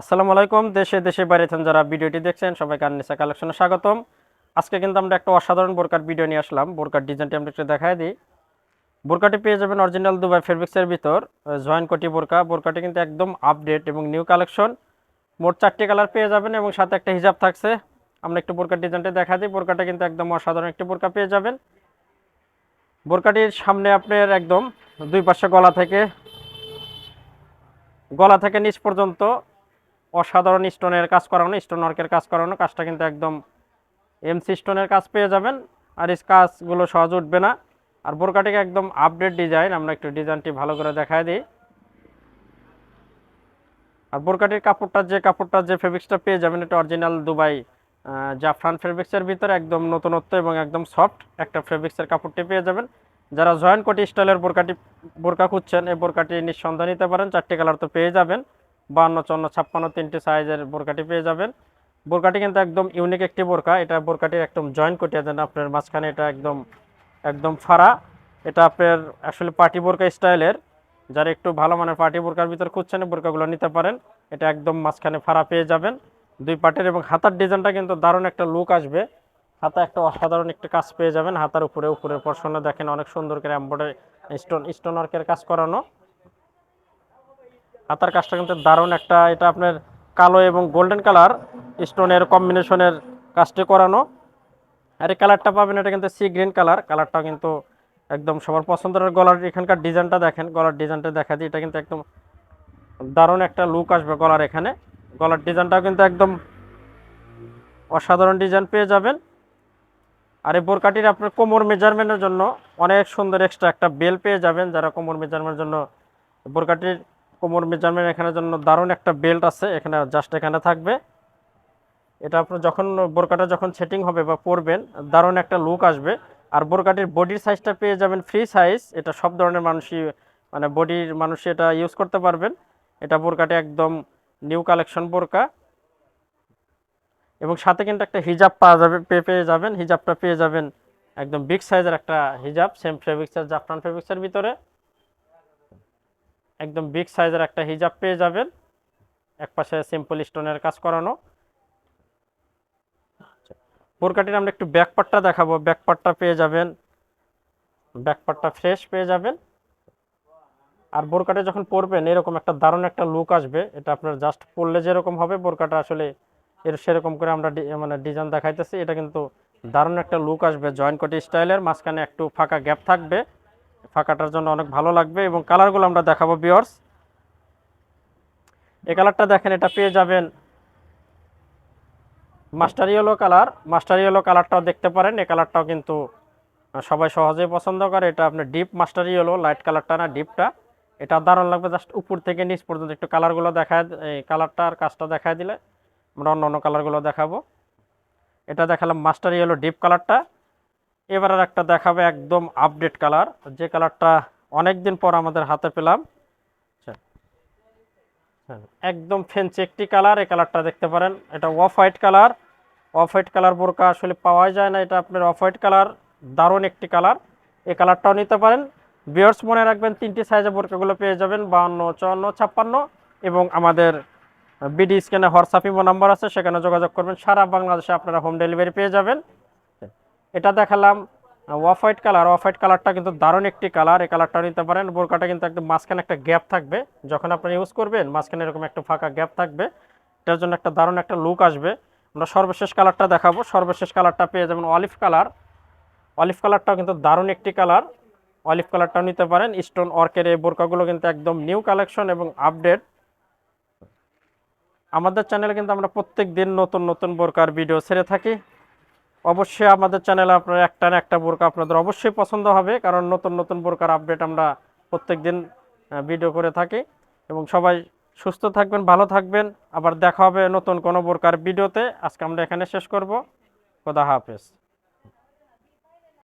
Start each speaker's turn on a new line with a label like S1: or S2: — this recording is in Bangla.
S1: আসসালামু আলাইকুম। দেশে দেশে বাইরে যারা ভিডিওটি দেখছেন, সবাইকে আননিসা কালেকশনে স্বাগতম। আজকে কিন্তু আমরা একটা অসাধারণ বোরকার ভিডিও নিয়ে আসলাম। বোরকার ডিজাইনটি আমরা একটু দেখাই দিই। বোরকাটি পেয়ে যাবেন অরিজিনাল দুবাই ফেব্রিক্সের ভিতর জয়েন্ট কোটি বোরকা। বোরকাটি কিন্তু একদম আপডেট এবং নিউ কালেকশন মোট চারটি কালার পেয়ে যাবেন এবং সাথে একটা হিজাব থাকছে। আমরা একটু বোরকার ডিজাইনটি দেখা দিই। বোরকাটা কিন্তু একদম অসাধারণ একটি বোরকা পেয়ে যাবেন। বোরকাটির সামনে আপনার একদম দুই পাশে গলা থেকে গলা থেকে নিচ পর্যন্ত অসাধারণ স্টোনের কাজ করানো, স্টোন ওয়ার্কের কাজ করানো, কাজটা কিন্তু একদম এমসি স্টোনের কাজ পেয়ে যাবেন। আর এই কাজগুলো সহজ উঠবে না। আর বোরকাটিকে একদম আপডেট ডিজাইন আমরা একটু ডিজাইনটি ভালো করে দেখায় দিই। আর বোরকাটির কাপড়টা, যে কাপড়টা, যে ফেব্রিক্সটা পেয়ে যাবেন, এটা অরিজিনাল দুবাই জাফরান ফেব্রিক্সের ভিতরে একদম নতুনত্ব এবং একদম সফট একটা ফেব্রিক্সের কাপড়টি পেয়ে যাবেন। যারা জয়েন্ট কোটি স্টাইলের বোরকাটি, বোরকা খুঁজছেন, এই বোরকাটি নিঃসন্দেহ নিতে পারেন। চারটি কালার তো পেয়ে যাবেন। বান্ন চন্ন ছাপ্পান্ন তিনটি সাইজের বোরকাটি পেয়ে যাবেন। বোরকাটি কিন্তু একদম ইউনিক একটি বোরকা। এটা বোরকাটির একদম জয়েন্ট কোটি দেন আপনার মাঝখানে এটা একদম একদম ফাড়া। এটা আপনার আসলে পার্টি বোরকা স্টাইলের যারা একটু ভালো মানের পার্টি বোরকার ভিতর খুঁজছেন, বোরকাগুলো নিতে পারেন। এটা একদম মাঝখানে ফাড়া পেয়ে যাবেন। দুই পার্টের এবং হাতার ডিজাইনটা কিন্তু দারুণ একটা লুক আসবে। হাতা একটা অসাধারণ একটা কাজ পেয়ে যাবেন। হাতার উপরে, উপরের পর্ষণে দেখেন অনেক সুন্দর করে এম্বয়ডারি স্টোন স্টোন ওয়ার্কের কাজ করানো। হাতার কাজটা কিন্তু দারুণ একটা, এটা আপনার কালো এবং গোল্ডেন কালার স্টোনের কম্বিনেশনের কাজটি করানো। আর এই কালারটা পাবেন, এটা কিন্তু সি গ্রিন কালার কালারটাও কিন্তু একদম সবার পছন্দের। গলার এখানকার ডিজাইনটা দেখেন, গলার ডিজাইনটা দেখা দিই এটা কিন্তু একদম দারুণ একটা লুক আসবে গলার এখানে। গলার ডিজাইনটাও কিন্তু একদম অসাধারণ ডিজাইন পেয়ে যাবেন। আর এই বোরকাটির আপনার কোমর মেজারমেন্টের জন্য অনেক সুন্দর এক্সট্রা একটা বেল পেয়ে যাবেন, যারা কোমর মেজারমেন্টের জন্য বোরকাটির কোমর মেজারমেন্ট এখানের জন্য দারুণ একটা বেল্ট আছে, এখানে জাস্ট এখানে থাকবে। এটা আপনার যখন বোরকাটা যখন সেটিং হবে বা পরবেন, দারুণ একটা লুক আসবে। আর বোরকাটির বডির সাইজটা পেয়ে যাবেন ফ্রি সাইজ এটা সব ধরনের মানুষই মানে বডির মানুষই এটা ইউজ করতে পারবেন। এটা বোরকাটি একদম নিউ কালেকশন বোরকা। এবং সাথে কিন্তু একটা হিজাব পাওয়া যাবে পেয়ে পেয়ে যাবেন। হিজাবটা পেয়ে যাবেন একদম বিগ সাইজের একটা হিজাব সেম ফেব্রিক্সের জাফরান ফেব্রিক্সের ভিতরে। একদম বিগ সাইজের একটা হিজাব পেয়ে যাবেন। এক পাশে সিম্পল স্টোনের কাজ করানো। বোরকাটির আমরা একটু ব্যাক পার্টটা দেখাবো। ব্যাক পার্টটা পেয়ে যাবেন। ব্যাক পার্টটা ফ্রেশ পেয়ে যাবেন। আর বোরকাটে যখন পরবেন এরকম একটা দারুণ একটা লুক আসবে। এটা আপনার জাস্ট পরলে যেরকম হবে বোরকাটা আসলে এর সেরকম করে আমরা মানে ডিজাইন দেখাইতেছি। এটা কিন্তু দারুণ একটা লুক আসবে। জয়েন্ট কোটি স্টাইলের মাঝখানে একটু ফাঁকা গ্যাপ থাকবে। ফাঁকাটার জন্য অনেক ভালো লাগবে এবং কালারগুলো আমরা দেখাবো বিয়ার্স এই কালারটা দেখেন, এটা পেয়ে যাবেন master yellow colour. Master yellow কালারটাও দেখতে পারেন এই কালারটাও কিন্তু সবাই সহজেই পছন্দ করে। এটা আপনার ডিপ মাস্টার ইয়েলো, লাইট কালারটা না, ডিপটা। এটা দারুণ লাগবে, জাস্ট উপর থেকে নিচ পর্যন্ত একটু কালারগুলো দেখায়, এই কালারটার কাজটা দেখায় দিলে। আমরা অন্য অন্য কালারগুলো দেখাবো। এটা দেখালাম মাস্টার ইয়েলো ডিপ কালারটা। এবার আর একটা দেখাবে একদম আপডেট কালার যে কালারটা অনেক দিন পর আমাদের হাতে পেলাম। আচ্ছা। হ্যাঁ, একদম ফেন্সি একটি কালার এই কালারটা দেখতে পারেন। এটা off white colour off white colour বোরকা আসলে পাওয়াই যায় না এটা আপনার অফ হোয়াইট কালার দারুণ একটি কালার এই কালারটাও নিতে পারেন। বিয়ার্স মনে রাখবেন তিনটি সাইজের বোরকাগুলো পেয়ে যাবেন বাহান্ন চুয়ান্ন ছাপ্পান্ন এবং আমাদের বিডি স্ক্যানে হোয়াটসঅ্যাপ ইমো নাম্বার আছে সেখানে যোগাযোগ করবেন। সারা বাংলাদেশে আপনারা হোম ডেলিভারি পেয়ে যাবেন। এটা দেখালাম off white colour off white কালারটা কিন্তু দারুণ একটি কালার এই কালারটা নিতে পারেন। বোরকাটা কিন্তু একদম মাঝখানে একটা গ্যাপ থাকবে। যখন আপনি ইউজ করবেন, মাঝখানে এরকম একটা ফাঁকা গ্যাপ থাকবে। এটার জন্য একটা দারুণ একটা লুক আসবে। আমরা সর্বশেষ কালারটা দেখাবো। সর্বশেষ কালারটা পেয়ে যাবেন অলিভ কালার অলিভ কালারটাও কিন্তু দারুণ একটি কালার অলিভ কালারটাও নিতে পারেন। স্টোন ওয়ার্কের এই বোরকাগুলো কিন্তু একদম নিউ কালেকশন এবং আপডেট আমাদের চ্যানেলে কিন্তু আমরা প্রত্যেক দিন নতুন নতুন বোরকার ভিডিও ছেড়ে থাকি। অবশ্যই আমাদের চ্যানেলে আপনার একটা না একটা বোরকা আপনাদের অবশ্যই পছন্দ হবে, কারণ নতুন নতুন বোরকার আপডেট আমরা প্রত্যেক দিন ভিডিও করে থাকি। এবং সবাই সুস্থ থাকবেন, ভালো থাকবেন। আবার দেখা হবে নতুন কোনো বোরকার ভিডিওতে আজকে আমরা এখানে শেষ করব। খোদা হাফেজ।